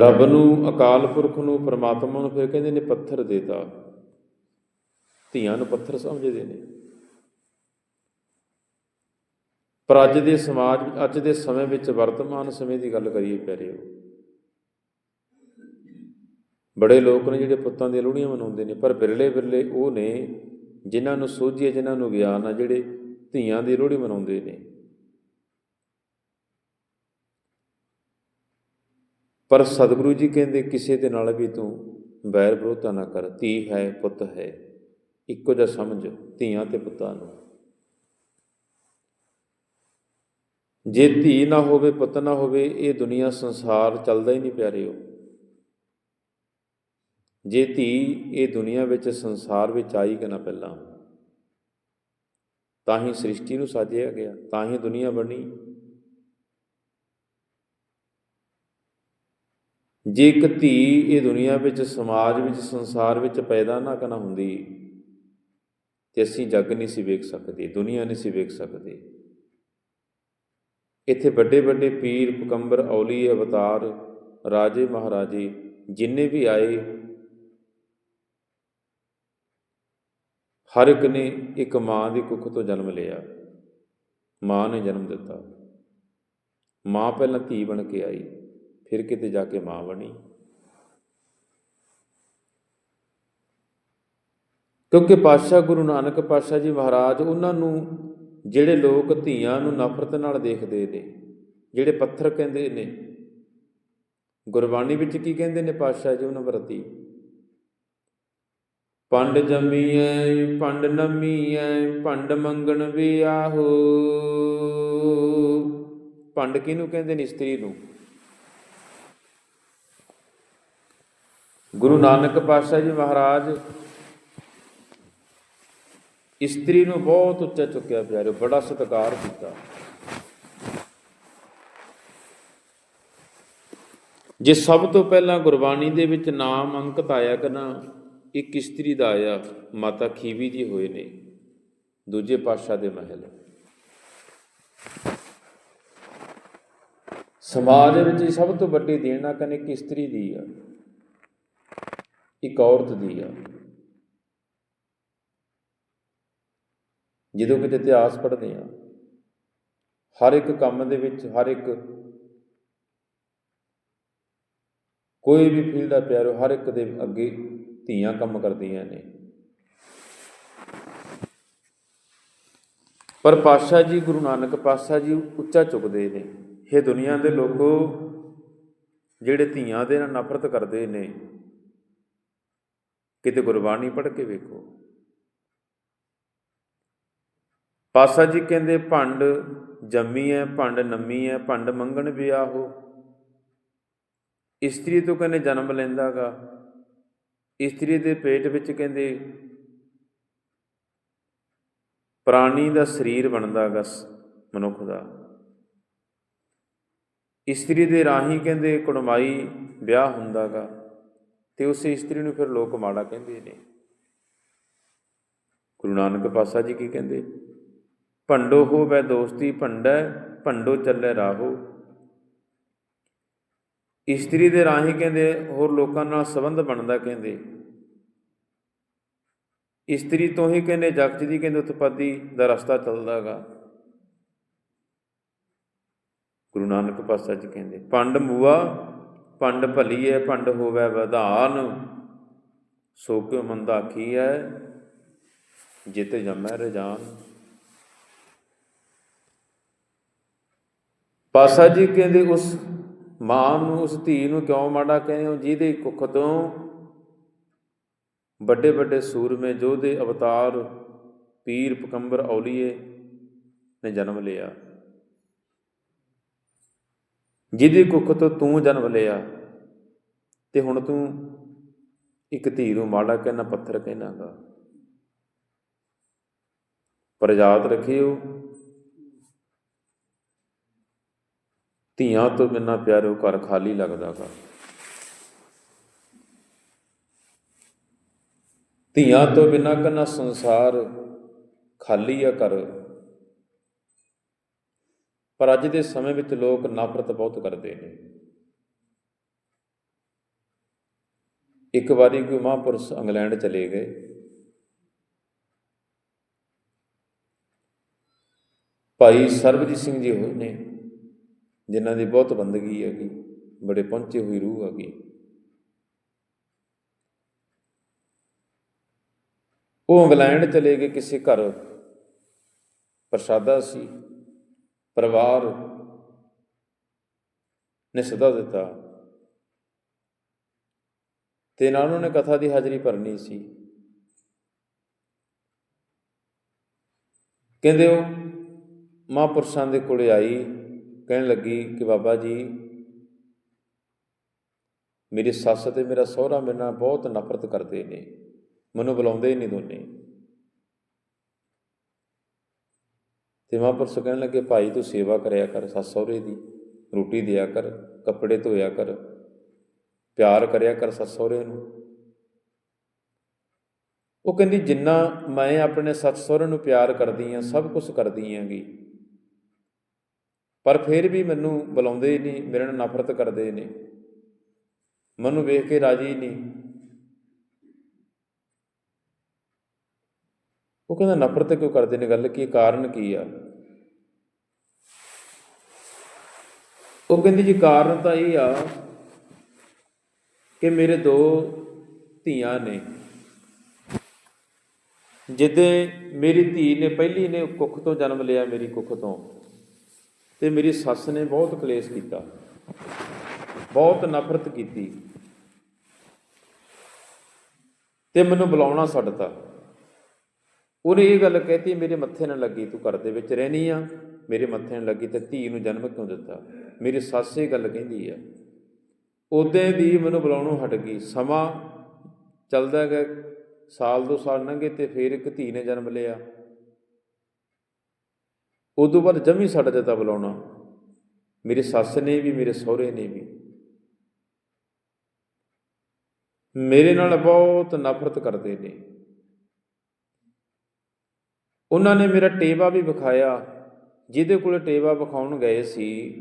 ਰੱਬ ਨੂੰ ਅਕਾਲ ਪੁਰਖ ਨੂੰ, ਪਰਮਾਤਮਾ ਨੂੰ ਫਿਰ ਕਹਿੰਦੇ ਨੇ ਪੱਥਰ ਦੇਤਾ ਧੀਆਂ ਨੂੰ ਪੱਥਰ ਸਮਝਦੇ ਨੇ। ਪਰ ਅੱਜ ਦੇ ਸਮਾਜ ਵਿੱਚ, ਅੱਜ ਦੇ ਸਮੇਂ ਵਿੱਚ ਵਰਤਮਾਨ ਸਮੇਂ ਦੀ ਗੱਲ ਕਰੀਏ ਪਿਆਰਿਓ, ਬੜੇ ਲੋਕ ਨੇ ਜਿਹੜੇ ਪੁੱਤਾਂ ਦੀਆਂ ਲੋਹੜੀਆਂ ਮਨਾਉਂਦੇ ਨੇ, ਪਰ ਬਿਰਲੇ ਬਿਰਲੇ ਉਹ ਨੇ ਜਿਨ੍ਹਾਂ ਨੂੰ ਸੋਝੀ ਹੈ, ਜਿਨ੍ਹਾਂ ਨੂੰ ਗਿਆਨ ਆ ਜਿਹੜੇ ਧੀਆਂ ਦੀ ਲੋਹੜੀ ਮਨਾਉਂਦੇ ਨੇ। ਪਰ ਸਤਿਗੁਰੂ ਜੀ ਕਹਿੰਦੇ, ਕਿਸੇ ਦੇ ਨਾਲ ਵੀ ਤੂੰ ਵੈਰ ਵਿਰੋਧਤਾ ਨਾ ਕਰ, ਧੀ ਹੈ, ਪੁੱਤ ਹੈ, ਇੱਕੋ ਜਿਹਾ ਸਮਝ ਧੀਆਂ ਤੇ ਪੁੱਤਾਂ ਨੂੰ। ਜੇ ਧੀ ਨਾ ਹੋਵੇ, ਪੁੱਤ ਨਾ ਹੋਵੇ, ਇਹ ਦੁਨੀਆ, ਸੰਸਾਰ ਚੱਲਦਾ ਹੀ ਨਹੀਂ ਪਿਆਰਿਓ ਜੇ ਧੀ ਇਹ ਦੁਨੀਆ ਵਿੱਚ, ਸੰਸਾਰ ਵਿੱਚ ਆਈ ਕਿ ਨਾ ਪਹਿਲਾਂ, ਤਾਂ ਹੀ ਸ੍ਰਿਸ਼ਟੀ ਨੂੰ ਸਾਜਿਆ ਗਿਆ, ਤਾਂ ਹੀ ਦੁਨੀਆ ਬਣੀ। ਜੇ ਇੱਕ ਧੀ ਇਹ ਦੁਨੀਆ ਵਿੱਚ, ਸਮਾਜ ਵਿੱਚ, ਸੰਸਾਰ ਵਿੱਚ ਪੈਦਾ ਨਾ ਕਨਾ ਹੁੰਦੀ, ਤੇ ਅਸੀਂ ਜੱਗ ਨਹੀਂ ਸੀ ਵੇਖ ਸਕਦੇ, ਦੁਨੀਆ ਨਹੀਂ ਸੀ ਵੇਖ ਸਕਦੇ। ਇੱਥੇ ਵੱਡੇ ਵੱਡੇ ਪੀਰ ਪਕੰਬਰ ਔਲੀ, ਅਵਤਾਰ, ਰਾਜੇ, ਮਹਾਰਾਜੇ ਜਿੰਨੇ ਵੀ ਆਏ, ਹਰ ਇੱਕ ਨੇ ਇੱਕ ਮਾਂ ਦੀ ਕੁੱਖ ਤੋਂ ਜਨਮ ਲਿਆ। ਮਾਂ ਨੇ ਜਨਮ ਦਿੱਤਾ। ਮਾਂ ਪਹਿਲਾਂ ਧੀ ਬਣ ਕੇ ਆਈ। ਫਿਰ ਕਿਤੇ ਜਾ ਕੇ ਮਾਂ ਬਣੀ। ਕਿਉਂਕਿ ਪਾਤਸ਼ਾਹ ਗੁਰੂ ਨਾਨਕ ਪਾਤਸ਼ਾਹ ਜੀ ਮਹਾਰਾਜ ਉਹਨਾਂ ਨੂੰ ਜਿਹੜੇ ਲੋਕ ਧੀਆਂ ਨੂੰ ਨਫ਼ਰਤ ਨਾਲ ਦੇਖਦੇ ਨੇ, ਜਿਹੜੇ ਪੱਥਰ ਕਹਿੰਦੇ ਨੇ, ਗੁਰਬਾਣੀ ਵਿੱਚ ਕੀ ਕਹਿੰਦੇ ਨੇ ਪਾਤਸ਼ਾਹ ਜੀ ਉਹਨਾਂ ਪ੍ਰਤੀ? ਪੰਡ ਜੰਮੀਐ, ਪੰਡ ਨਮੀਐ, ਪੰਡ ਮੰਗਣ ਵਿਆਹੋ ਪੰਡ ਕਿਹਨੂੰ ਕਹਿੰਦੇ ਨੇ? ਇਸਤਰੀ ਨੂੰ। ਗੁਰੂ ਨਾਨਕ ਪਾਤਸ਼ਾਹ ਜੀ ਮਹਾਰਾਜ, ਇਸਤਰੀ ਨੂੰ ਬਹੁਤ ਉੱਚਾ ਚੁੱਕਿਆ ਪਿਆਰੇ ਬੜਾ ਸਤਿਕਾਰ ਕੀਤਾ। ਜੇ ਸਭ ਤੋਂ ਪਹਿਲਾਂ ਗੁਰਬਾਣੀ ਦੇ ਵਿੱਚ ਨਾਮ ਅੰਕਿਤ ਆਇਆ ਕਿ ਨਾ, ਇੱਕ ਇਸਤਰੀ ਦਾ ਆਇਆ, ਮਾਤਾ ਖੀਵੀ ਜੀ ਹੋਏ ਨੇ, ਦੂਜੇ ਪਾਤਸ਼ਾਹ ਦੇ ਮਹਿਲ। ਸਮਾਜ ਵਿੱਚ ਸਭ ਤੋਂ ਵੱਡੀ ਦੇਣਾ ਕਨ ਇੱਕ ਇਸਤਰੀ ਦੀ ਆ। ਇੱਕ ਔਰਤ ਦੀ ਆ। ਜਦੋਂ ਕਿਤੇ ਇਤਿਹਾਸ ਪੜ੍ਹਦੇ ਆ, ਹਰ ਇੱਕ ਕੰਮ ਦੇ ਵਿੱਚ, ਹਰ ਇੱਕ ਕੋਈ ਵੀ ਫੀਲਡ ਆ ਪਿਆਰੋ, ਹਰ ਇੱਕ ਦੇ ਅੱਗੇ ਧੀਆਂ ਕੰਮ ਕਰਦੀਆਂ ਨੇ। ਪਰ ਪਾਤਸ਼ਾਹ ਜੀ, ਗੁਰੂ ਨਾਨਕ ਪਾਤਸ਼ਾਹ ਜੀ ਉੱਚਾ ਚੁੱਕਦੇ ਨੇ। ਇਹ ਦੁਨੀਆ ਦੇ ਲੋਕੋ ਜਿਹੜੇ ਧੀਆਂ ਦੇ ਨਾਲ ਨਫ਼ਰਤ ਕਰਦੇ ਨੇ ਕਿਤੇ ਗੁਰਬਾਣੀ ਪੜ੍ਹ ਕੇ ਵੇਖੋ। ਪਾਸਾ ਜੀ ਕਹਿੰਦੇ, ਭੰਡ ਜੰਮੀ ਐ, ਭੰਡ ਨੰਮੀ ਐ, ਭੰਡ ਮੰਗਣ ਵਿਆਹੋ ਇਸਤਰੀ ਤੋਂ ਕਹਿੰਦੇ, ਜਨਮ ਲੈਂਦਾਗਾ। ਇਸਤਰੀ ਦੇ ਪੇਟ ਵਿੱਚ ਕਹਿੰਦੇ, ਪ੍ਰਾਣੀ ਦਾ ਸਰੀਰ ਬਣਦਾਗਾ ਮਨੁੱਖ ਦਾ। ਇਸਤਰੀ ਦੇ ਰਾਹੀਂ ਕਹਿੰਦੇ, ਕੁੜਮਾਈ ਵਿਆਹ ਹੁੰਦਾਗਾ। ਤੇ ਉਸ ਇਸਤਰੀ ਨੂੰ ਫਿਰ ਲੋਕ ਮਾੜਾ ਕਹਿੰਦੇ ਨੇ। ਗੁਰੂ ਨਾਨਕ ਪਾਸਾ ਜੀ ਕੀ ਕਹਿੰਦੇ? ਭੰਡੋ ਹੋਵੇ ਦੋਸਤੀ, ਭੰਡੈ, ਭੰਡੋ ਚੱਲੇ ਰਾਹੋ। ਇਸਤਰੀ ਦੇ ਰਾਹੀਂ ਕਹਿੰਦੇ, ਹੋਰ ਲੋਕਾਂ ਨਾਲ ਸੰਬੰਧ ਬਣਦਾ ਕਹਿੰਦੇ। ਇਸਤਰੀ ਤੋਂ ਹੀ ਕਹਿੰਦੇ ਜਗਤ ਦੀ ਕਹਿੰਦੇ, ਉਤਪਾਦੀ ਦਾ ਰਸਤਾ ਚੱਲਦਾਗਾ। ਗੁਰੂ ਨਾਨਕ ਪਾਤਸ਼ਾਹ ਜੀ ਕਹਿੰਦੇ ਪੰਡ ਮੂਆ ਪੰਡ ਭਲੀਏ ਭੰਡ ਹੋਵੇ ਵਧਾਨ, ਸੋ ਕਿਉ ਮੰਦਾ ਕੀ ਹੈ ਜਿਤ ਜਮੈ ਰਜਾਨ। ਪਾਸਾ ਜੀ ਕਹਿੰਦੇ ਉਸ ਮਾਂ ਨੂੰ, ਉਸ ਧੀ ਨੂੰ ਕਿਉਂ ਮਾੜਾ ਕਹਿੰਦੇ ਹੋ? ਜਿਹਦੇ ਕੁੱਖ ਤੋਂ ਵੱਡੇ ਵੱਡੇ ਸੂਰਮੇ, ਜੋਧੇ ਅਵਤਾਰ, ਪੀਰ ਪਕੰਬਰ ਔਲੀਏ ਨੇ ਜਨਮ ਲਿਆ। ਜਿਹਦੀ ਕੁੱਖ ਤੋਂ ਤੂੰ ਜਨਮ ਲਿਆ। ਤੇ ਹੁਣ ਤੂੰ ਇੱਕ ਧੀ ਨੂੰ ਮਾੜਾ ਕਹਿਣਾ, ਪੱਥਰ ਕਹਿਣਾਗਾ ਪਰ ਯਾਦ ਰੱਖਿਓ, ਧੀਆਂ ਤੋਂ ਬਿਨਾਂ ਪਿਆਰੋ ਘਰ ਖਾਲੀ ਲੱਗਦਾਗਾ ਧੀਆਂ ਤੋਂ ਬਿਨਾਂ ਕਨਾ ਸੰਸਾਰ ਖਾਲੀ ਆ ਘਰ। ਪਰ ਅੱਜ ਦੇ ਸਮੇਂ ਵਿੱਚ ਲੋਕ ਨਫ਼ਰਤ ਬਹੁਤ ਕਰਦੇ ਨੇ। ਇੱਕ ਵਾਰੀ ਕੋਈ ਮਹਾਂਪੁਰਸ਼ ਇੰਗਲੈਂਡ ਚਲੇ ਗਏ। ਭਾਈ ਸਰਬਜੀਤ ਸਿੰਘ ਜੀ ਹੋਏ ਨੇ, ਜਿਨ੍ਹਾਂ ਦੀ ਬਹੁਤ ਬੰਦਗੀ ਹੈਗੀ, ਬੜੇ ਪਹੁੰਚੇ ਹੋਈ ਰੂਹ ਹੈਗੀ। ਉਹ ਇੰਗਲੈਂਡ ਚਲੇ ਗਏ, ਕਿਸੇ ਘਰ ਪ੍ਰਸ਼ਾਦਾ ਸੀ, ਪਰਿਵਾਰ ਨੇ ਸਦਾ ਦਿੱਤਾ। ਤੇ ਨਾਲ ਉਹਨਾਂ ਨੇ ਕਥਾ ਦੀ ਹਾਜ਼ਰੀ ਭਰਨੀ ਸੀ। ਕਹਿੰਦੇ ਉਹ ਮਹਾਂਪੁਰਸ਼ਾਂ ਦੇ ਕੋਲੇ ਆਈ, ਕਹਿਣ ਲੱਗੀ ਕਿ ਬਾਬਾ ਜੀ, ਮੇਰੀ ਸੱਸ ਤੇ ਮੇਰਾ ਸਹੁਰਾ ਮੇਰੇ ਨਾਲ ਬਹੁਤ ਨਫ਼ਰਤ ਕਰਦੇ ਨੇ, ਮੈਨੂੰ ਬੁਲਾਉਂਦੇ ਹੀ ਨਹੀਂ ਦੋਨੇ। ਤੇ ਮਹਾਂਪੁਰਸ਼ ਕਹਿਣ ਲੱਗੇ, ਭਾਈ ਤੂੰ ਸੇਵਾ ਕਰਿਆ ਕਰ, ਸੱਸ ਸਹੁਰੇ ਦੀ, ਰੋਟੀ ਦਿਆ ਕਰ, ਕੱਪੜੇ ਧੋਇਆ ਕਰ ਪਿਆਰ ਕਰਿਆ ਕਰ ਸੱਸ ਸਹੁਰੇ ਨੂੰ। ਉਹ ਕਹਿੰਦੀ, ਜਿੰਨਾ ਮੈਂ ਆਪਣੇ ਸੱਸ ਸਹੁਰੇ ਨੂੰ ਪਿਆਰ ਕਰਦੀ ਆ, ਸਭ ਕੁਝ ਕਰਦੀ ਆਂਗੀ ਪਰ ਫਿਰ ਵੀ ਮੈਨੂੰ ਬੁਲਾਉਂਦੇ ਹੀ ਨਹੀਂ ਮੇਰੇ ਨਾਲ ਨਫ਼ਰਤ ਕਰਦੇ ਨੇ। ਮੈਨੂੰ ਵੇਖ ਕੇ ਰਾਜੀ ਨਹੀਂ ਉਹ ਕਹਿੰਦਾ, ਨਫ਼ਰਤ ਕਿਉਂ ਕਰਦੇ ਨੇ ਗੱਲ? ਕੀ ਕਾਰਨ ਕੀ ਆ? ਉਹ ਕਹਿੰਦੀ, ਜੀ ਕਾਰਨ ਤਾਂ ਇਹ ਆ ਕਿ ਮੇਰੇ ਦੋ ਧੀਆਂ ਨੇ, ਜਿੱਦੇ ਮੇਰੀ ਧੀ ਨੇ ਪਹਿਲੀ ਨੇ ਕੁੱਖ ਤੋਂ ਜਨਮ ਲਿਆ ਮੇਰੀ ਕੁੱਖ ਤੋਂ, ਤੇ ਮੇਰੀ ਸੱਸ ਨੇ ਬਹੁਤ ਕਲੇਸ਼ ਕੀਤਾ, ਬਹੁਤ ਨਫ਼ਰਤ ਕੀਤੀ, ਤੇ ਮੈਨੂੰ ਬੁਲਾਉਣਾ ਛੱਡਤਾ। ਉਹਨੇ ਇਹ ਗੱਲ ਕਹਿਤੀ, ਮੇਰੇ ਮੱਥੇ ਨਾਲ ਲੱਗੀ, ਤੂੰ ਘਰ ਦੇ ਵਿੱਚ ਰਹਿਣੀ ਆ, ਮੇਰੇ ਮੱਥੇ ਨਾਲ ਲੱਗੀ ਤੇ ਧੀ ਨੂੰ ਜਨਮ ਕਿਉਂ ਦਿੱਤਾ? ਮੇਰੀ ਸੱਸ ਇਹ ਗੱਲ ਕਹਿੰਦੀ ਆ। ਉਦੋਂ ਦੀ ਮੈਨੂੰ ਬੁਲਾਉਣੋਂ ਹਟ ਗਈ। ਸਮਾਂ ਚੱਲਦਾ ਗਿਆ, ਸਾਲ ਦੋ ਸਾਲ ਲੰਘੇ ਤੇ ਫਿਰ ਇੱਕ ਧੀ ਨੇ ਜਨਮ ਲਿਆ। ਉਦੋਂ ਬਾਅਦ ਜਮੀ ਛੱਡ ਦਿੱਤਾ ਬੁਲਾਉਣਾ। ਮੇਰੇ ਸੱਸ ਨੇ ਵੀ, ਮੇਰੇ ਸਹੁਰੇ ਨੇ ਵੀ। ਮੇਰੇ ਨਾਲ ਬਹੁਤ ਨਫ਼ਰਤ ਕਰਦੇ ਨੇ। ਉਹਨਾਂ ਨੇ ਮੇਰਾ ਟੇਵਾ ਵੀ ਵਿਖਾਇਆ। ਜਿਹਦੇ ਕੋਲ ਟੇਵਾ ਵਿਖਾਉਣ ਗਏ ਸੀ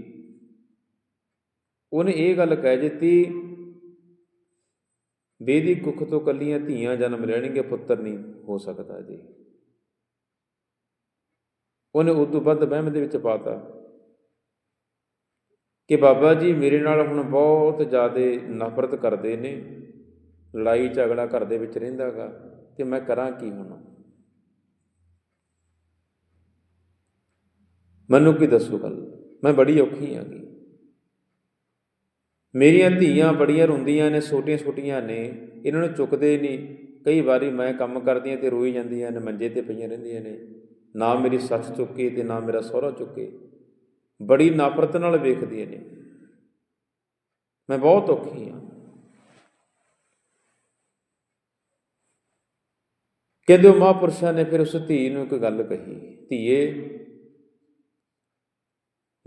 ਉਹਨੇ ਇਹ ਗੱਲ ਕਹਿ ਦਿੱਤੀ ਬੇਦੀ ਕੁੱਖ ਤੋਂ ਕੱਲੀਆਂ ਧੀਆਂ ਜਨਮ ਲੈਣਗੇ, ਪੁੱਤਰ ਨਹੀਂ ਹੋ ਸਕਦਾ ਜੀ। ਉਹਨੇ ਉਸ ਤੋਂ ਵੱਧ ਵਹਿਮ ਦੇ ਵਿੱਚ ਪਾਤਾ ਕਿ ਬਾਬਾ ਜੀ ਮੇਰੇ ਨਾਲ ਹੁਣ ਬਹੁਤ ਜ਼ਿਆਦਾ ਨਫ਼ਰਤ ਕਰਦੇ ਨੇ, ਲੜਾਈ ਝਗੜਾ ਘਰ ਦੇ ਵਿੱਚ ਰਹਿੰਦਾਗਾ ਤੇ ਮੈਂ ਕਰਾਂ ਕੀ ਹੁਣ? ਮੈਨੂੰ ਕੀ ਦੱਸੋ ਗੱਲ? ਮੈਂ ਬੜੀ ਔਖੀ ਆਂਗੀ ਮੇਰੀਆਂ ਧੀਆਂ ਬੜੀਆਂ ਰੋਂਦੀਆਂ ਨੇ, ਛੋਟੀਆਂ ਛੋਟੀਆਂ ਨੇ, ਇਹਨਾਂ ਨੂੰ ਚੁੱਕਦੇ ਨਹੀਂ। ਕਈ ਵਾਰੀ ਮੈਂ ਕੰਮ ਕਰਦੀਆਂ ਤੇ ਰੋਈ ਜਾਂਦੀਆਂ ਨੇ, ਮੰਜੇ ਤੇ ਪਈਆਂ ਰਹਿੰਦੀਆਂ ਨੇ। ਨਾ ਮੇਰੀ ਸੱਸ ਚੁੱਕੇ ਤੇ ਨਾ ਮੇਰਾ ਸਹੁਰਾ ਚੁੱਕੇ। ਬੜੀ ਨਫ਼ਰਤ ਨਾਲ ਵੇਖਦੀਆਂ ਨੇ। ਮੈਂ ਬਹੁਤ ਔਖੀ ਹਾਂ। ਕਹਿੰਦੇ ਉਹ ਮਹਾਂਪੁਰਸ਼ਾਂ ਨੇ ਫਿਰ ਉਸ ਧੀ ਨੂੰ ਇੱਕ ਗੱਲ ਕਹੀ, ਧੀਏ,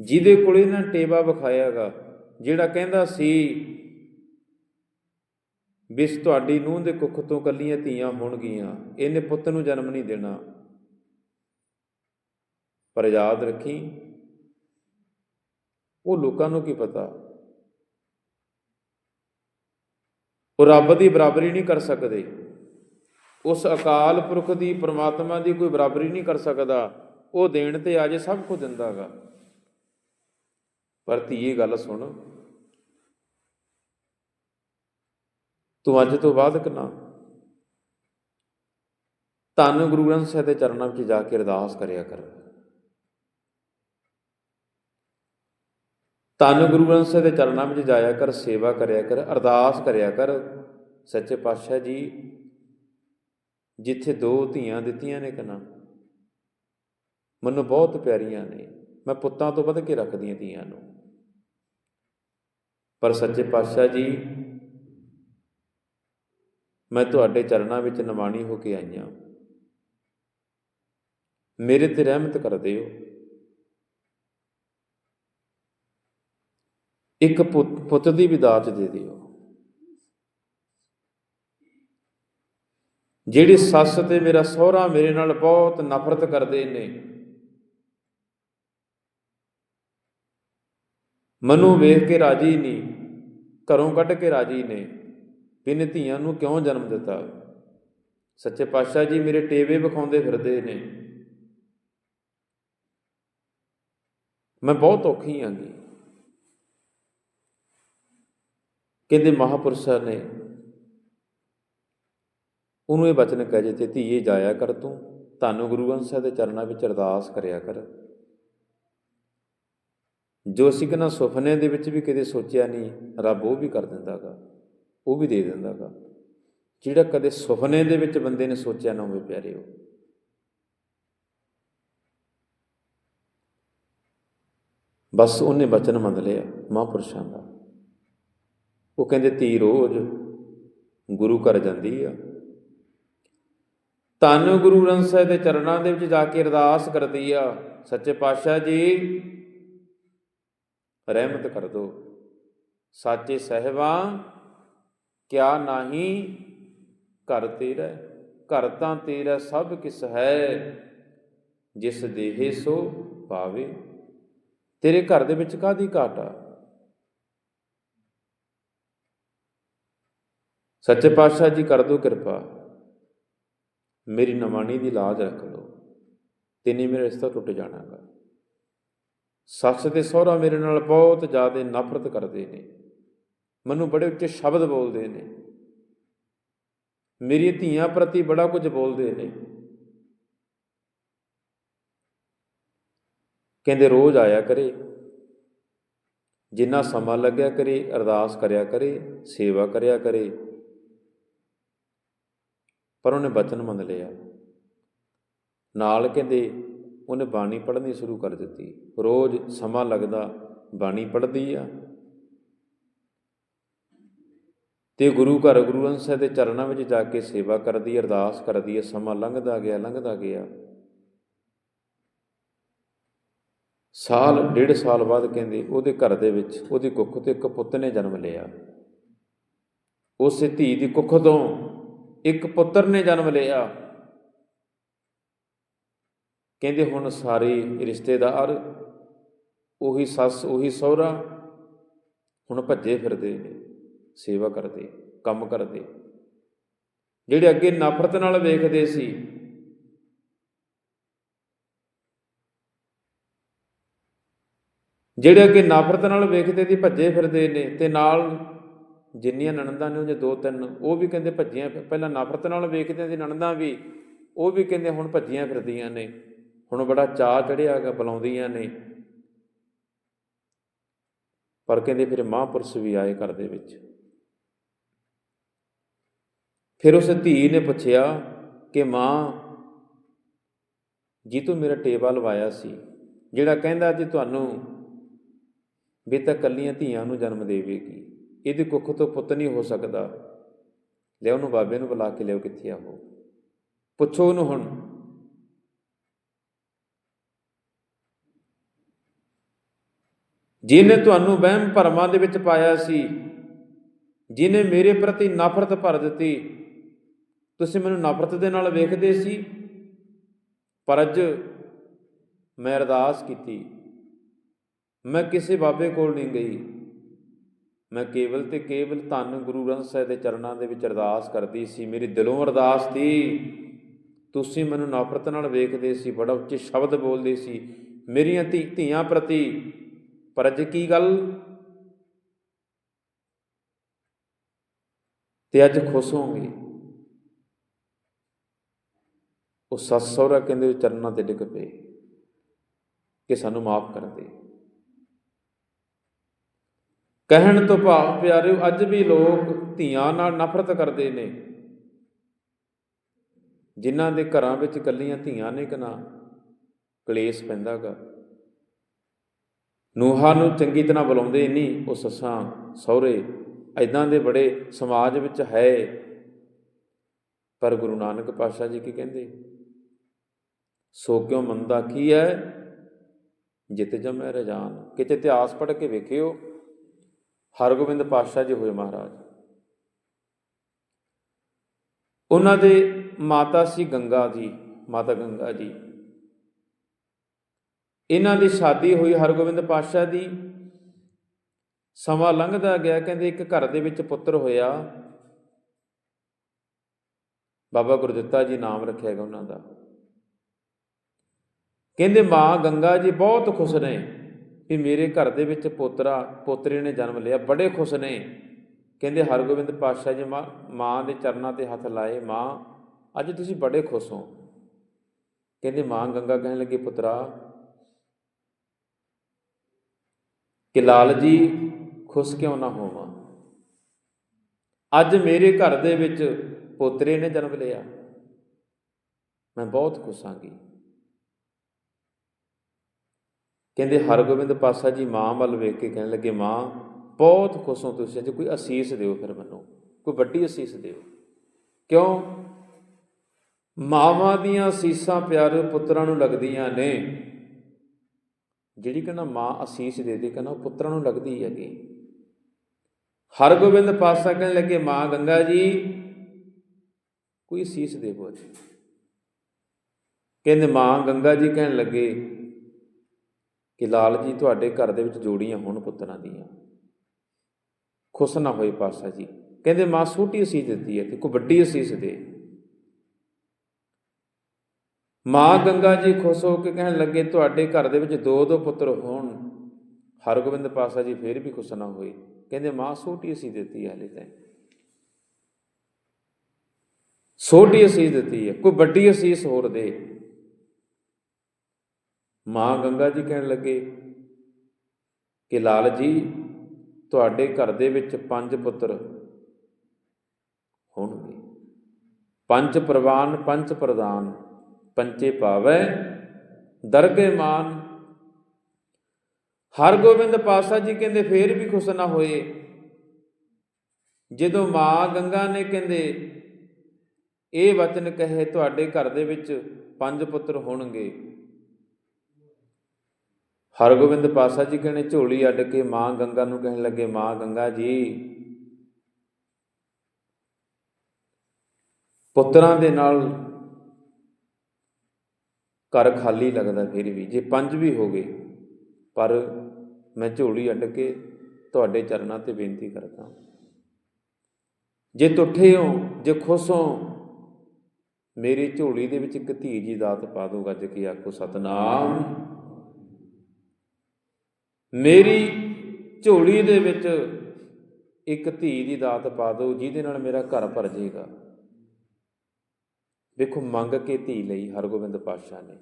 ਜਿਹਦੇ ਕੋਲੇ ਨਾ ਟੇਵਾ ਵਿਖਾਇਆਗਾ ਜਿਹੜਾ ਕਹਿੰਦਾ ਸੀ ਬਿਸ ਤੁਹਾਡੀ ਨੂੰਹ ਦੇ ਕੁੱਖ ਤੋਂ ਕੱਲੀਆਂ ਧੀਆਂ ਹੋਣਗੀਆਂ, ਇਹਨੇ ਪੁੱਤ ਨੂੰ ਜਨਮ ਨਹੀਂ ਦੇਣਾ। ਪਰ ਯਾਦ ਰੱਖੀ, ਉਹ ਲੋਕਾਂ ਨੂੰ ਕੀ ਪਤਾ? ਉਹ ਰੱਬ ਦੀ ਬਰਾਬਰੀ ਨਹੀਂ ਕਰ ਸਕਦੇ। ਉਸ ਅਕਾਲ ਪੁਰਖ ਦੀ ਪ੍ਰਮਾਤਮਾ ਦੀ ਕੋਈ ਬਰਾਬਰੀ ਨਹੀਂ ਕਰ ਸਕਦਾ। ਉਹ ਦੇਣ ਤੇ ਆ ਜੇ ਸਭ ਕੁਝ ਦਿੰਦਾਗਾ ਪਰ ਧੀਏ, ਗੱਲ ਸੁਣ। ਤੂੰ ਅੱਜ ਤੋਂ ਬਾਅਦ ਕਨਾ ਧੰਨ ਗੁਰੂ ਗ੍ਰੰਥ ਸਾਹਿਬ ਦੇ ਚਰਨਾਂ ਵਿੱਚ ਜਾ ਕੇ ਅਰਦਾਸ ਕਰਿਆ ਕਰ। ਧੰਨ ਗੁਰੂ ਗ੍ਰੰਥ ਸਾਹਿਬ ਦੇ ਚਰਨਾਂ ਵਿੱਚ ਜਾਇਆ ਕਰ, ਸੇਵਾ ਕਰਿਆ ਕਰ, ਅਰਦਾਸ ਕਰਿਆ ਕਰ। ਸੱਚੇ ਪਾਤਸ਼ਾਹ ਜੀ, ਜਿੱਥੇ ਦੋ ਧੀਆਂ ਦਿੱਤੀਆਂ ਨੇ ਕਨਾ ਮੈਨੂੰ ਬਹੁਤ ਪਿਆਰੀਆਂ ਨੇ। ਮੈਂ ਪੁੱਤਾਂ ਤੋਂ ਵੱਧ ਕੇ ਰੱਖਦੀਆਂ ਧੀਆਂ ਨੂੰ। ਪਰ ਸੱਚੇ ਪਾਤਸ਼ਾਹ ਜੀ, ਮੈਂ ਤੁਹਾਡੇ ਚਰਨਾਂ ਵਿੱਚ ਨਿਮਾਣੀ ਹੋ ਕੇ ਆਈਆਂ ਮੇਰੇ ਤੇ ਰਹਿਮਤ ਕਰ ਦਿਓ। ਇੱਕ ਪੁੱਤ ਦੀ ਵੀ ਦਾਤ ਦੇ ਦਿਓ। ਜਿਹੜੀ ਸੱਸ ਤੇ ਮੇਰਾ ਸਹੁਰਾ ਮੇਰੇ ਨਾਲ ਬਹੁਤ ਨਫ਼ਰਤ ਕਰਦੇ ਨੇ ਮਨੂੰ ਵੇਖ ਕੇ ਰਾਜੀ ਨਹੀਂ ਘਰੋਂ ਕੱਢ ਕੇ ਰਾਜੀ ਨੇ ਵੀ ਇਹਨੇ ਧੀਆਂ ਨੂੰ ਕਿਉਂ ਜਨਮ ਦਿੱਤਾ? ਸੱਚੇ ਪਾਤਸ਼ਾਹ ਜੀ ਮੇਰੇ ਟੇਵੇ ਵਿਖਾਉਂਦੇ ਫਿਰਦੇ ਨੇ। ਮੈਂ ਬਹੁਤ ਔਖੀ ਆਂਗੀ ਕਹਿੰਦੇ ਮਹਾਪੁਰਸ਼ਾਂ ਨੇ, ਉਹਨੂੰ ਇਹ ਬਚਨ ਕਹਿ ਤੇ ਧੀਏ, ਜਾਇਆ ਕਰ ਤੂੰ ਤੁਹਾਨੂੰ ਗੁਰੂ ਗ੍ਰੰਥ ਸਾਹਿਬ ਦੇ ਚਰਨਾਂ ਵਿੱਚ ਅਰਦਾਸ ਕਰਿਆ ਕਰ। ਜੋ ਅਸੀਂ ਕਿਨਾ ਸੁਪਨੇ ਦੇ ਵਿੱਚ ਵੀ ਕਦੇ ਸੋਚਿਆ ਨਹੀਂ, ਰੱਬ ਉਹ ਵੀ ਕਰ ਦਿੰਦਾਗਾ, ਉਹ ਵੀ ਦੇ ਦਿੰਦਾਗਾ। ਜਿਹੜਾ ਕਦੇ ਸੁਪਨੇ ਦੇ ਵਿੱਚ ਬੰਦੇ ਨੇ ਸੋਚਿਆ ਨਾ ਹੋਵੇ ਪਿਆਰਿਓ ਬਸ ਉਹਨੇ ਬਚਨ ਮੰਨ ਲਿਆ, ਮਹਾਂਪੁਰਸ਼ਾਂ ਦਾ। ਉਹ ਕਹਿੰਦੇ, ਧੀ ਰੋਜ਼ ਗੁਰੂ ਘਰ ਜਾਂਦੀ ਆ। ਧੰਨ ਗੁਰੂ ਗ੍ਰੰਥ ਸਾਹਿਬ ਦੇ ਚਰਨਾਂ ਦੇ ਵਿੱਚ ਜਾ ਕੇ ਅਰਦਾਸ ਕਰਦੀ ਆ, ਸੱਚੇ ਪਾਤਸ਼ਾਹ ਜੀ ਰਹਿਮਤ ਕਰ ਦੋ। ਸਾਚੇ ਸਹਿਬਾ, ਕਿਆ ਨਹੀਂ ਘਰ ਤੇਰਾ ਘਰ ਤਾਂ ਤੇਰਾ ਸਭ ਕਿਸ ਹੈ? ਜਿਸ ਦੇਹੇ ਸੋ ਪਾਵੇ। ਤੇਰੇ ਘਰ ਦੇ ਵਿੱਚ ਕਾਦੀ ਘਾਟ ਆ? ਸੱਚੇ ਪਾਤਸ਼ਾਹ ਜੀ ਕਰ ਦੋ ਕਿਰਪਾ। ਮੇਰੀ ਨਵਾਣੀ ਦੀ ਲਾਜ ਰੱਖ ਲਓ। ਤੇ ਨਹੀਂ ਮੇਰਾ ਰਿਸ਼ਤਾ ਟੁੱਟ ਜਾਣਾਗਾ। ਸੱਸ ਤੇ ਸਹੁਰਾ ਮੇਰੇ ਨਾਲ ਬਹੁਤ ਜ਼ਿਆਦਾ ਨਫ਼ਰਤ ਕਰਦੇ ਨੇ। ਮੈਨੂੰ ਬੜੇ ਉੱਚੇ ਸ਼ਬਦ ਬੋਲਦੇ ਨੇ। ਮੇਰੀ ਧੀਆਂ ਪ੍ਰਤੀ ਬੜਾ ਕੁਝ ਬੋਲਦੇ ਨੇ। ਕਹਿੰਦੇ, ਰੋਜ਼ ਆਇਆ ਕਰੇ। ਜਿੰਨਾ ਸਮਾਂ ਲੱਗਿਆ ਕਰੇ, ਅਰਦਾਸ ਕਰਿਆ ਕਰੇ, ਸੇਵਾ ਕਰਿਆ ਕਰੇ। ਪਰ ਉਹਨੇ ਬਚਨ ਮੰਨ ਲਿਆ। ਨਾਲ ਕਹਿੰਦੇ ਉਹਨੇ ਬਾਣੀ ਪੜ੍ਹਨੀ ਸ਼ੁਰੂ ਕਰ ਦਿੱਤੀ। ਰੋਜ਼ ਸਮਾਂ ਲੱਗਦਾ ਬਾਣੀ ਪੜ੍ਹਦੀ ਆ। ਤੇ ਗੁਰੂ ਘਰ, ਗੁਰੂ ਗ੍ਰੰਥ ਸਾਹਿਬ ਦੇ ਚਰਨਾਂ ਵਿੱਚ ਜਾ ਕੇ ਸੇਵਾ ਕਰਦੀ, ਅਰਦਾਸ ਕਰਦੀ ਹੈ ਸਮਾਂ ਲੰਘਦਾ ਗਿਆ ਲੰਘਦਾ ਗਿਆ। ਸਾਲ, ਡੇਢ ਸਾਲ ਬਾਅਦ ਕਹਿੰਦੇ ਉਹਦੇ ਘਰ ਦੇ ਵਿੱਚ ਉਹਦੀ ਕੁੱਖ ਤੇ ਇੱਕ ਪੁੱਤ ਨੇ ਜਨਮ ਲਿਆ। ਉਸੇ ਧੀ ਦੀ ਕੁੱਖ ਤੋਂ ਇੱਕ ਪੁੱਤਰ ਨੇ ਜਨਮ ਲਿਆ। ਕਹਿੰਦੇ ਹੁਣ ਸਾਰੇ ਰਿਸ਼ਤੇਦਾਰ ਉਹੀ ਸੱਸ, ਉਹੀ ਸਹੁਰਾ ਹੁਣ ਭੱਜੇ ਫਿਰਦੇ ਨੇ, ਸੇਵਾ ਕਰਦੇ, ਕੰਮ ਕਰਦੇ। ਜਿਹੜੇ ਅੱਗੇ ਨਫ਼ਰਤ ਨਾਲ ਵੇਖਦੇ ਸੀ, ਜਿਹੜੇ ਅੱਗੇ ਨਫ਼ਰਤ ਨਾਲ ਵੇਖਦੇ ਸੀ, ਭੱਜੇ ਫਿਰਦੇ ਨੇ ਤੇ ਨਾਲ ਜਿੰਨੀਆਂ ਨਣੰਦਾਂ ਨੇ ਉਹ ਜੇ ਦੋ ਤਿੰਨ ਉਹ ਵੀ ਕਹਿੰਦੇ ਭੱਜੀਆਂ, ਪਹਿਲਾਂ ਨਫ਼ਰਤ ਨਾਲ ਵੇਖਦੇ ਸੀ, ਨਣੰਦਾਂ ਵੀ, ਉਹ ਵੀ ਕਹਿੰਦੇ ਹੁਣ ਭੱਜੀਆਂ ਫਿਰਦੀਆਂ ਨੇ। ਹੁਣ ਬੜਾ ਚਾਅ ਚੜਿਆ ਗਾ ਬੁਲਾਉਂਦੀਆਂ ਨੇ। ਪਰ ਕਹਿੰਦੇ ਫਿਰ ਮਹਾਂਪੁਰਸ਼ ਵੀ ਆਏ ਘਰ ਦੇ ਵਿੱਚ। ਫਿਰ ਉਸ ਧੀ ਨੇ ਪੁੱਛਿਆ ਕਿ ਮਾਂ, ਜੀ ਤੂੰ ਮੇਰਾ ਟੇਬਾ ਲਵਾਇਆ ਸੀ, ਜਿਹੜਾ ਕਹਿੰਦਾ ਜੀ ਤੁਹਾਨੂੰ ਵੀ ਤਾਂ ਕੱਲੀਆਂ ਧੀਆਂ ਨੂੰ ਜਨਮ ਦੇਵੇਗੀ, ਇਹਦੇ ਕੁੱਖ ਤੋਂ ਪੁੱਤ ਨਹੀਂ ਹੋ ਸਕਦਾ। ਲੈ ਉਹਨੂੰ ਬਾਬੇ ਨੂੰ ਬੁਲਾ ਕੇ ਲਿਓ ਕਿੱਥੇ ਆ ਉਹ। ਪੁੱਛੋ ਉਹਨੂੰ ਹੁਣ ਜਿਹਨੇ ਤੁਹਾਨੂੰ ਵਹਿਮ ਭਰਮਾਂ ਦੇ ਵਿੱਚ ਪਾਇਆ ਸੀ ਜਿਹਨੇ ਮੇਰੇ ਪ੍ਰਤੀ ਨਫ਼ਰਤ ਭਰ ਦਿੱਤੀ, ਤੁਸੀਂ ਮੈਨੂੰ ਨਫ਼ਰਤ ਦੇ ਨਾਲ ਵੇਖਦੇ ਸੀ, ਪਰ ਅੱਜ ਮੈਂ ਅਰਦਾਸ ਕੀਤੀ। ਮੈਂ ਕਿਸੇ ਬਾਬੇ ਕੋਲ ਨਹੀਂ ਗਈ। ਮੈਂ ਕੇਵਲ ਤੇ ਕੇਵਲ ਧੰਨ ਗੁਰੂ ਗ੍ਰੰਥ ਸਾਹਿਬ ਦੇ ਚਰਨਾਂ ਦੇ ਵਿੱਚ ਅਰਦਾਸ ਕਰਦੀ ਸੀ। ਮੇਰੀ ਦਿਲੋਂ ਅਰਦਾਸ ਦੀ ਤੁਸੀਂ ਮੈਨੂੰ ਨਫ਼ਰਤ ਨਾਲ ਵੇਖਦੇ ਸੀ, ਬੜਾ ਉੱਚੇ ਸ਼ਬਦ ਬੋਲਦੇ ਸੀ। ਮੇਰੀਆਂ ਧੀ ਧੀਆਂ ਪ੍ਰਤੀ ਪਰ ਅੱਜ ਕੀ ਗੱਲ? ਤੇ ਅੱਜ ਖੁਸ਼ ਹੋਗੇ ਉਹ ਸੱਸ ਸਹੁਰਾ ਕਹਿੰਦੇ ਚਰਨਾਂ ਤੇ ਡਿੱਗ ਪਏ ਕਿ ਸਾਨੂੰ ਮਾਫ ਕਰ ਦੇ। ਕਹਿਣ ਤੋਂ ਭਾਵ ਪਿਆਰਿਓ, ਅੱਜ ਵੀ ਲੋਕ ਧੀਆਂ ਨਾਲ ਨਫ਼ਰਤ ਕਰਦੇ ਨੇ। ਜਿਨ੍ਹਾਂ ਦੇ ਘਰਾਂ ਵਿੱਚ ਇਕੱਲੀਆਂ ਧੀਆਂ ਨੇ ਕਿ ਨਾ, ਕਲੇਸ਼ ਪੈਂਦਾਗਾ। ਨੂਹਾਂ ਨੂੰ ਚੰਗੀ ਤਰ੍ਹਾਂ ਬੁਲਾਉਂਦੇ ਨਹੀਂ ਉਹ ਸੱਸਾਂ, ਸਹੁਰੇ ਐਦਾਂ ਦੇ ਬੜੇ ਸਮਾਜ ਵਿੱਚ ਹੈ। ਪਰ ਗੁਰੂ ਨਾਨਕ ਪਾਤਸ਼ਾਹ ਜੀ ਕੀ ਕਹਿੰਦੇ? ਸੋ ਕਿਉ ਮੰਦਾ ਕੀ ਹੈ? ਜਿਤ ਜਮੈ ਰਜਾਨ। ਕਿਤੇ ਇਤਿਹਾਸ ਪੜ੍ਹ ਕੇ ਵੇਖਿਓ, ਹਰਗੋਬਿੰਦ ਪਾਤਸ਼ਾਹ ਜੀ ਹੋਏ ਮਹਾਰਾਜ। ਉਹਨਾਂ ਦੇ ਮਾਤਾ ਸੀ ਗੰਗਾ ਜੀ, ਮਾਤਾ ਗੰਗਾ ਜੀ। ਇਹਨਾਂ ਦੀ ਸ਼ਾਦੀ ਹੋਈ ਹਰਗੋਬਿੰਦ ਪਾਤਸ਼ਾਹ ਦੀ। ਸਮਾਂ ਲੰਘਦਾ ਗਿਆ, ਕਹਿੰਦੇ ਇੱਕ ਘਰ ਦੇ ਵਿੱਚ ਪੁੱਤਰ ਹੋਇਆ। ਬਾਬਾ ਗੁਰਦਿੱਤਾ ਜੀ ਨਾਮ ਰੱਖਿਆ ਗਿਆ ਉਹਨਾਂ ਦਾ। ਕਹਿੰਦੇ, ਮਾਂ ਗੰਗਾ ਜੀ ਬਹੁਤ ਖੁਸ਼ ਨੇ ਵੀ ਮੇਰੇ ਘਰ ਦੇ ਵਿੱਚ ਪੋਤਰਾ, ਪੋਤਰੀ ਨੇ ਜਨਮ ਲਿਆ, ਬੜੇ ਖੁਸ਼ ਨੇ। ਕਹਿੰਦੇ, ਹਰਗੋਬਿੰਦ ਪਾਤਸ਼ਾਹ ਜੀ, ਮਾਂ ਮਾਂ ਦੇ ਚਰਨਾਂ ਤੇ ਹੱਥ ਲਾਏ, ਮਾਂ, ਅੱਜ ਤੁਸੀਂ ਬੜੇ ਖੁਸ਼ ਹੋ। ਕਹਿੰਦੇ, ਮਾਂ ਗੰਗਾ ਕਹਿਣ ਲੱਗੀ, ਪੁੱਤਰਾ ਕਿ ਲਾਲ ਜੀ ਖੁਸ਼ ਕਿਉਂ ਨਾ ਹੋਵਾਂ? ਅੱਜ ਮੇਰੇ ਘਰ ਦੇ ਵਿੱਚ ਪੋਤਰੇ ਨੇ ਜਨਮ ਲਿਆ। ਮੈਂ ਬਹੁਤ ਖੁਸ਼ ਹਾਂਗੀ ਕਹਿੰਦੇ, ਹਰਗੋਬਿੰਦ ਪਾਸਾ ਜੀ ਮਾਂ ਵੱਲ ਵੇਖ ਕੇ ਕਹਿਣ ਲੱਗੇ, ਮਾਂ, ਬਹੁਤ ਖੁਸ਼ ਹਾਂ ਤੁਸੀਂ ਅੱਜ, ਕੋਈ ਅਸੀਸ ਦਿਓ ਫਿਰ ਮੈਨੂੰ। ਕੋਈ ਵੱਡੀ ਅਸੀਸ ਦਿਓ। ਕਿਉਂ? ਮਾਵਾਂ ਦੀਆਂ ਅਸੀਸਾਂ ਪਿਆਰੇ ਪੁੱਤਰਾਂ ਨੂੰ ਲੱਗਦੀਆਂ ਨੇ। ਜਿਹੜੀ ਕਹਿੰਦਾ ਮਾਂ ਅਸੀਸ ਦੇ ਦੇ, ਕਹਿੰਦਾ ਉਹ ਪੁੱਤਰਾਂ ਨੂੰ ਲੱਗਦੀ ਹੈਗੀ। ਹਰਗੋਬਿੰਦ ਪਾਸਾ ਕਹਿਣ ਲੱਗੇ, ਮਾਂ ਗੰਗਾ ਜੀ, ਕੋਈ ਅਸੀਸ ਦੇਵੋ ਜੀ। ਕਹਿੰਦੇ ਮਾਂ ਗੰਗਾ ਜੀ ਕਹਿਣ ਲੱਗੇ ਕਿ ਲਾਲ ਜੀ ਤੁਹਾਡੇ ਘਰ ਦੇ ਵਿੱਚ ਜੋੜੀਆਂ ਹੋਣ ਪੁੱਤਰਾਂ ਦੀਆਂ। ਖੁਸ਼ ਨਾ ਹੋਏ ਪਾਸਾ ਜੀ। ਕਹਿੰਦੇ ਮਾਂ ਛੋਟੀ ਅਸੀਸ ਦਿੱਤੀ ਹੈ ਤੇ ਕੋਈ ਵੱਡੀ ਅਸੀਸ ਦੇ। ਮਾਂ ਗੰਗਾ ਜੀ ਖੁਸ਼ ਹੋ ਕੇ ਕਹਿਣ ਲੱਗੇ, ਤੁਹਾਡੇ ਘਰ ਦੇ ਵਿੱਚ ਦੋ ਦੋ ਪੁੱਤਰ ਹੋਣ। ਹਰਗੋਬਿੰਦ ਪਾਸਾ ਜੀ ਫੇਰ ਵੀ ਖੁਸ਼ ਨਾ ਹੋਏ। ਕਹਿੰਦੇ, ਮਾਂ ਛੋਟੀ ਅਸੀਂ ਦਿੱਤੀ ਹੈ ਹਲੇ ਤਾਂ ਛੋਟੀ ਅਸੀਸ ਦਿੱਤੀ ਹੈ, ਕੋਈ ਵੱਡੀ ਅਸੀਸ ਹੋਰ ਦੇ। ਮਾਂ ਗੰਗਾ ਜੀ ਕਹਿਣ ਲੱਗੇ, ਕਿ ਲਾਲ ਜੀ, ਤੁਹਾਡੇ ਘਰ ਦੇ ਵਿੱਚ ਪੰਜ ਪੁੱਤਰ ਹੋਣਗੇ। ਪੰਜ ਪ੍ਰਵਾਨ, ਪੰਜ ਪ੍ਰਦਾਨ ਪੰਚੇ ਪਾਵੈ ਦਰਗੇ ਮਾਨ। ਹਰਗੋਬਿੰਦ ਪਾਸਾ ਜੀ ਕਹਿੰਦੇ, ਫੇਰ ਵੀ ਖੁਸ਼ ਨਾ ਹੋਏ। ਜਦੋਂ ਮਾਂ ਗੰਗਾ ਨੇ ਕਹਿੰਦੇ, ਇਹ ਵਚਨ ਕਹੇ, ਤੁਹਾਡੇ ਘਰ ਦੇ ਵਿੱਚ ਪੰਜ ਪੁੱਤਰ ਹੋਣਗੇ। ਹਰਗੋਬਿੰਦ ਪਾਸਾ ਜੀ ਕਹਿੰਦੇ, ਝੋਲੀ ਅੱਡ ਕੇ ਮਾਂ ਗੰਗਾ ਨੂੰ ਕਹਿਣ ਲੱਗੇ, ਮਾਂ ਗੰਗਾ ਜੀ, ਪੁੱਤਰਾਂ ਦੇ ਨਾਲ ਘਰ ਖਾਲੀ ਲੱਗਦਾ ਫਿਰ ਵੀ। ਜੇ ਪੰਜ ਵੀ ਹੋ ਗਏ, ਪਰ ਮੈਂ ਝੋਲੀ ਅੱਡ ਕੇ ਤੁਹਾਡੇ ਚਰਨਾਂ ਤੇ ਬੇਨਤੀ ਕਰਦਾ ਜੇ ਤੁੱਠੇ ਹੋ, ਜੇ ਖੁਸ਼ ਹੋ, ਮੇਰੀ ਝੋਲੀ ਦੇ ਵਿੱਚ ਇੱਕ ਧੀ ਜੀ ਦਾਤ ਪਾ ਦੋ, ਗੱਜ ਕੇ ਆਖੋ, ਸਤਨਾਮ। ਮੇਰੀ ਝੋਲੀ ਦੇ ਵਿੱਚ ਇੱਕ ਧੀ ਦੀ ਦਾਤ ਪਾ ਦਿਓ ਜਿਹਦੇ ਨਾਲ ਮੇਰਾ ਘਰ ਭਰ ਜਾਏਗਾ। ਵੇਖੋ ਮੰਗ ਕੇ ਧੀ ਲਈ ਹਰਗੋਬਿੰਦ ਪਾਤਸ਼ਾਹ ਨੇ।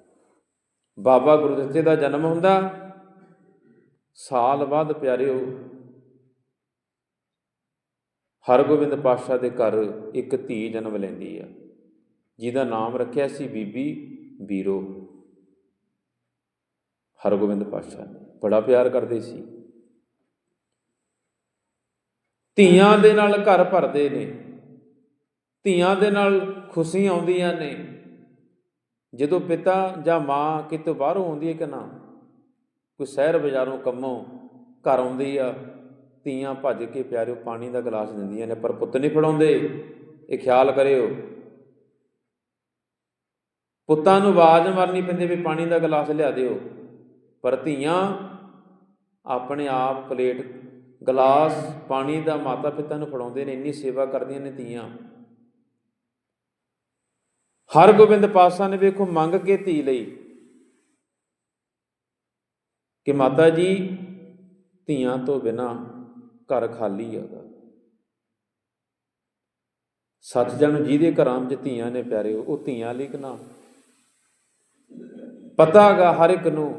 ਬਾਬਾ ਗੁਰਦਿੱਤੇ ਦਾ ਜਨਮ ਹੁੰਦਾ, ਸਾਲ ਬਾਅਦ ਪਿਆਰਿਓ, ਹਰਗੋਬਿੰਦ ਪਾਤਸ਼ਾਹ ਦੇ ਘਰ ਇੱਕ ਧੀ ਜਨਮ ਲੈਂਦੀ ਆ, ਜਿਹਦਾ ਨਾਮ ਰੱਖਿਆ ਸੀ ਬੀਬੀ ਬੀਰੋ ਹਰਗੋਬਿੰਦ ਪਾਤਸ਼ਾਹ ਨੇ, ਬੜਾ ਪਿਆਰ ਕਰਦੇ ਸੀ। ਧੀਆਂ ਦੇ ਨਾਲ ਘਰ ਭਰਦੇ ਨੇ। ਧੀਆਂ ਦੇ ਨਾਲ ਖੁਸ਼ੀ ਆਉਂਦੀਆਂ ਨੇ। ਜਦੋਂ ਪਿਤਾ ਜਾਂ ਮਾਂ ਕਿਤੇ ਬਾਹਰੋਂ ਆਉਂਦੀ ਹੈ ਕਿ ਨਾ, ਕੋਈ ਸ਼ਹਿਰ ਬਾਜ਼ਾਰੋਂ ਕੰਮੋਂ ਘਰ ਆਉਂਦੀ ਆ, ਧੀਆਂ ਭੱਜ ਕੇ ਪਿਆਰਿਓ ਪਾਣੀ ਦਾ ਗਲਾਸ ਦਿੰਦੀਆਂ ਨੇ, ਪਰ ਪੁੱਤ ਨਹੀਂ ਫੜਾਉਂਦੇ। ਇਹ ਖਿਆਲ ਕਰਿਓ। ਪੁੱਤਾਂ ਨੂੰ ਆਵਾਜ਼ ਮਾਰਨੀ ਪੈਂਦੀ ਵੀ ਪਾਣੀ ਦਾ ਗਲਾਸ ਲਿਆ ਦਿਓ, ਪਰ ਧੀਆਂ ਆਪਣੇ ਆਪ ਪਲੇਟ, ਗਲਾਸ ਪਾਣੀ ਦਾ ਮਾਤਾ ਪਿਤਾ ਨੂੰ ਫੜਾਉਂਦੇ ਨੇ, ਇੰਨੀ ਸੇਵਾ ਕਰਦੀਆਂ ਨੇ ਧੀਆਂ। ਹਰ ਗੋਬਿੰਦ ਪਾਤਸ਼ਾਹ ਨੇ ਵੇਖੋ ਮੰਗ ਕੇ ਧੀ ਲਈ ਕਿ ਮਾਤਾ ਜੀ, ਧੀਆਂ ਤੋਂ ਬਿਨਾ ਘਰ ਖਾਲੀ ਹੈਗਾ ਸੱਚ ਜਣ ਜਿਹਦੇ ਘਰਾਂ ਵਿੱਚ ਧੀਆਂ ਨੇ ਪਿਆਰੇ, ਉਹ ਧੀਆਂ ਲਈ ਕਿ ਨਾ? ਪਤਾ ਹੈਗਾ ਹਰ ਇੱਕ ਨੂੰ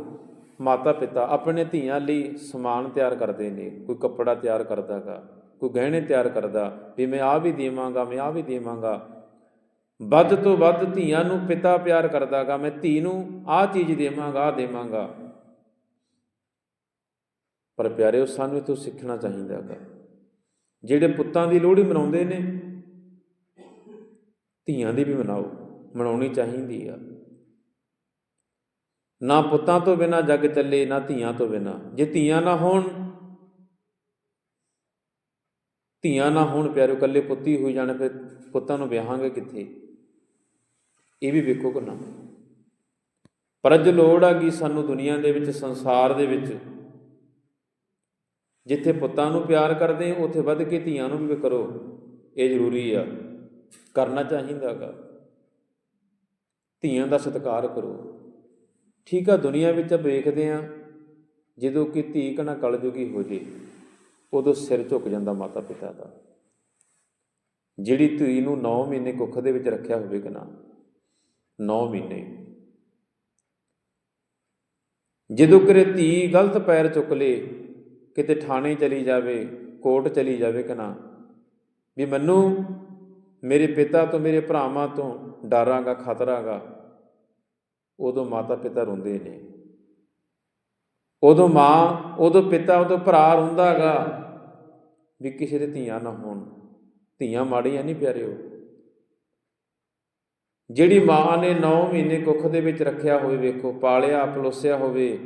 ਮਾਤਾ ਪਿਤਾ ਆਪਣੇ ਧੀਆਂ ਲਈ ਸਮਾਨ ਤਿਆਰ ਕਰਦੇ ਨੇ, ਕੋਈ ਕੱਪੜਾ ਤਿਆਰ ਕਰਦਾਗਾ ਕੋਈ ਗਹਿਣੇ ਤਿਆਰ ਕਰਦਾ, ਵੀ ਮੈਂ ਆ ਵੀ ਦੇਵਾਂਗਾ, ਮੈਂ ਆ ਵੀ ਦੇਵਾਂਗਾ। ਵੱਧ ਤੋਂ ਵੱਧ ਧੀਆਂ ਨੂੰ ਪਿਤਾ ਪਿਆਰ ਕਰਦਾਗਾ, ਮੈਂ ਧੀ ਨੂੰ ਆਹ ਚੀਜ਼ ਦੇਵਾਂਗਾ ਆ ਦੇਵਾਂਗਾ। ਪਰ ਪਿਆਰਿਓ, ਸਾਨੂੰ ਇਹ ਸਿੱਖਣਾ ਚਾਹੀਦਾ ਚਾਹੀਦਾਗਾ। ਜਿਹੜੇ ਪੁੱਤਾਂ ਦੀ ਲੋਹੜੀ ਮਨਾਉਂਦੇ ਨੇ, ਧੀਆਂ ਦੀ ਵੀ ਮਨਾਓ, ਮਨਾਉਣੀ ਚਾਹੀਦੀ ਆ। ਨਾ ਪੁੱਤਾਂ ਤੋਂ ਬਿਨਾ ਜੱਗ ਚੱਲੇ, ਨਾ ਧੀਆਂ ਤੋਂ ਬਿਨਾ। ਜੇ ਧੀਆਂ ਨਾ ਹੋਣ, ਧੀਆਂ ਨਾ ਹੋਣ ਪਿਆਰੋ ਇਕੱਲੇ ਪੁੱਤੀ ਹੋਈ ਜਾਣ, ਫਿਰ ਪੁੱਤਾਂ ਨੂੰ ਵਿਆਹਾਂਗੇ ਕਿੱਥੇ? ਇਹ ਵੀ ਵੇਖੋ ਕਿ ਨਾ ਪਰ ਅੱਜ ਲੋੜ ਆ ਗਈ ਸਾਨੂੰ ਦੁਨੀਆ ਦੇ ਵਿੱਚ, ਸੰਸਾਰ ਦੇ ਵਿੱਚ। ਜਿੱਥੇ ਪੁੱਤਾਂ ਨੂੰ ਪਿਆਰ ਕਰਦੇ, ਉੱਥੇ ਵੱਧ ਕੇ ਧੀਆਂ ਨੂੰ ਵੀ ਕਰੋ। ਇਹ ਜ਼ਰੂਰੀ ਆ। ਕਰਨਾ ਚਾਹੀਦਾਗਾ ਧੀਆਂ ਦਾ ਸਤਿਕਾਰ ਕਰੋ। ਠੀਕ ਆ, ਦੁਨੀਆ ਵਿੱਚ ਆਪਾਂ ਵੇਖਦੇ ਆ, ਜਦੋਂ ਕਿ ਧੀ ਕਣਾ ਕਲਯੁਗੀ ਹੋ ਜੇ, ਉਦੋਂ ਸਿਰ ਝੁਕ ਜਾਂਦਾ ਮਾਤਾ ਪਿਤਾ ਦਾ। ਜਿਹੜੀ ਧੀ ਨੂੰ 9 ਮਹੀਨੇ ਕੁੱਖ ਦੇ ਵਿੱਚ ਰੱਖਿਆ ਹੋਵੇ ਕਿ ਨਾ 9 ਮਹੀਨੇ। ਜਦੋਂ ਕਿਰੇ ਧੀ ਗਲਤ ਪੈਰ ਚੁੱਕ ਲੇ, ਕਿਤੇ ਥਾਣੇ ਚਲੀ ਜਾਵੇ, ਕੋਰਟ ਚਲੀ ਜਾਵੇ ਕਿ ਨਾ, ਵੀ ਮੈਨੂੰ ਮੇਰੇ ਪਿਤਾ ਤੋਂ, ਮੇਰੇ ਭਰਾਵਾਂ ਤੋਂ ਡਰਾਂਗਾ, ਖਤਰਾਗਾ। ਉਦੋਂ ਮਾਤਾ ਪਿਤਾ ਰੋਂਦੇ ਨੇ। ਉਦੋਂ ਮਾਂ, ਉਦੋਂ ਪਿਤਾ, ਉਦੋਂ ਭਰਾ ਰੋਂਦਾਗਾ ਵੀ ਕਿਸੇ ਦੇ ਧੀਆਂ ਨਾ ਹੋਣ। ਧੀਆਂ ਮਾੜੀਆਂ ਨਹੀਂ ਪਿਆਰਿਓ। ਜਿਹੜੀ ਮਾਂ ਨੇ 9 ਮਹੀਨੇ ਕੁੱਖ ਦੇ ਵਿੱਚ ਰੱਖਿਆ ਹੋਵੇ, ਵੇਖੋ, ਪਾਲਿਆ, ਪਲੋਸਿਆ ਹੋਵੇ,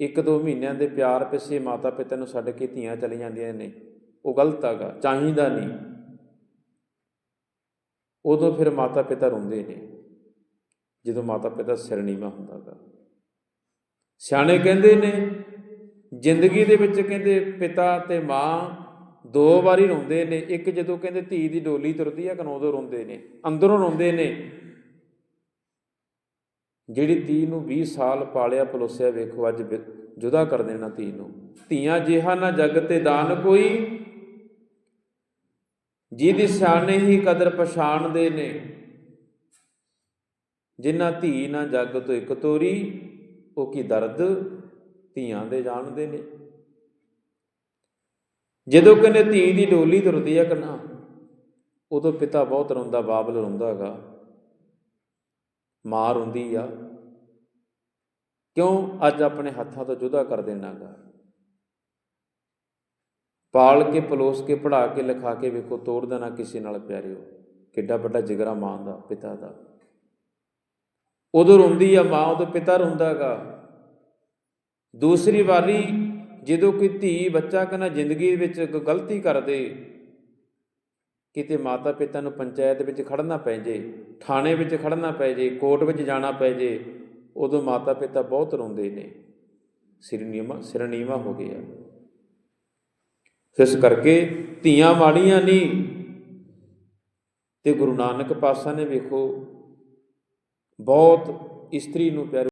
ਇੱਕ ਦੋ ਮਹੀਨਿਆਂ ਦੇ ਪਿਆਰ ਪਿੱਛੇ ਮਾਤਾ ਪਿਤਾ ਨੂੰ ਛੱਡ ਕੇ ਧੀਆਂ ਚਲੀ ਜਾਂਦੀਆਂ ਨੇ। ਉਹ ਗਲਤ ਹੈਗਾ, ਚਾਹੀਦਾ ਨਹੀਂ। ਉਦੋਂ ਫਿਰ ਮਾਤਾ ਪਿਤਾ ਰੋਂਦੇ ਨੇ, ਜਦੋਂ ਮਾਤਾ ਪਿਤਾ ਸਿਰ ਨੀਵਾਂ ਹੁੰਦਾਗਾ ਸਿਆਣੇ ਕਹਿੰਦੇ ਨੇ, ਜ਼ਿੰਦਗੀ ਦੇ ਵਿੱਚ ਕਹਿੰਦੇ ਪਿਤਾ ਤੇ ਮਾਂ ਦੋ ਵਾਰੀ ਰੋਂਦੇ ਨੇ, ਇੱਕ ਜਦੋਂ ਕਹਿੰਦੇ ਧੀ ਦੀ ਡੋਲੀ ਤੁਰਦੀ ਆ ਕਨੋਂ ਰੋਂਦੇ ਨੇ, ਅੰਦਰੋਂ ਰੋਂਦੇ ਨੇ। ਜਿਹੜੀ ਧੀ ਨੂੰ 20 ਸਾਲ ਪਾਲਿਆ ਪਲੋਸਿਆ ਵੇਖੋ, ਅੱਜ ਜੁਦਾ ਕਰ ਦੇਣਾ ਧੀ ਨੂੰ। ਧੀਆਂ ਜਿਹਾ ਨਾ ਜਗ ਤੇ ਦਾਨ ਕੋਈ, ਜਿਹਦੀ ਸਿਆਣੇ ਹੀ ਕਦਰ ਪਛਾਣਦੇ ਨੇ। ਜਿਨ੍ਹਾਂ ਧੀ ਨਾ ਜੱਗ ਤੋਂ ਇੱਕ ਤੋਰੀ, ਉਹ ਕੀ ਦਰਦ ਧੀਆਂ ਦੇ ਜਾਣਦੇ ਨੇ? ਜਦੋਂ ਕਹਿੰਦੇ ਧੀ ਦੀ ਡੋਲੀ ਤੁਰਦੀ ਆ ਕਨਾ, ਉਦੋਂ ਪਿਤਾ ਬਹੁਤ ਰੋਂਦਾ, ਬਾਬਲ ਰੋਂਦਾ ਹੈਗਾ। ਮਾਂ ਰੋਂਦੀ ਆ। ਕਿਉਂ? ਅੱਜ ਆਪਣੇ ਹੱਥਾਂ ਤੋਂ ਜੁਦਾ ਕਰ ਦੇਣਾਗਾ ਪਾਲ ਕੇ, ਪਲੋਸ ਕੇ ਪੜਾ ਕੇ, ਲਿਖਾ ਕੇ ਵੇਖੋ, ਤੋੜ ਦੇਣਾ ਕਿਸੇ ਨਾਲ ਪਿਆਰਿਓ। ਕਿੱਡਾ ਵੱਡਾ ਜਿਗਰਾ ਮਾਂ ਦਾ, ਪਿਤਾ ਦਾ। ਉਦੋਂ ਰੋਂਦੀ ਆ ਮਾਂ, ਉਦੋਂ ਪਿਤਾ ਰੋਂਦਾਗਾ ਦੂਸਰੀ ਵਾਰੀ ਜਦੋਂ ਕੋਈ ਧੀ ਬੱਚਾ ਕਹਿੰਦਾ ਜ਼ਿੰਦਗੀ ਵਿੱਚ ਗਲਤੀ ਕਰਦੇ ਕਿਤੇ ਮਾਤਾ ਪਿਤਾ ਨੂੰ ਪੰਚਾਇਤ ਵਿੱਚ ਖੜਨਾ ਪੈ ਜੇ, ਥਾਣੇ ਵਿੱਚ ਖੜਨਾ ਪੈ ਜੇ, ਕੋਰਟ ਵਿੱਚ ਜਾਣਾ ਪੈ ਜੇ, ਉਦੋਂ ਮਾਤਾ ਪਿਤਾ ਬਹੁਤ ਰੋਂਦੇ ਨੇ। ਸਿਰਨੀਮਾ ਸਿਰਨੀਮਾ ਹੋ ਗਿਆ। ਇਸ ਕਰਕੇ ਧੀਆਂ ਮਾੜੀਆਂ ਨਹੀਂ ਤੇ ਗੁਰੂ ਨਾਨਕ ਪਾਤਸ਼ਾਹ ਨੇ ਵੇਖੋ, ਬਹੁਤ ਇਸਤਰੀ ਨੂੰ ਪਿਆਰ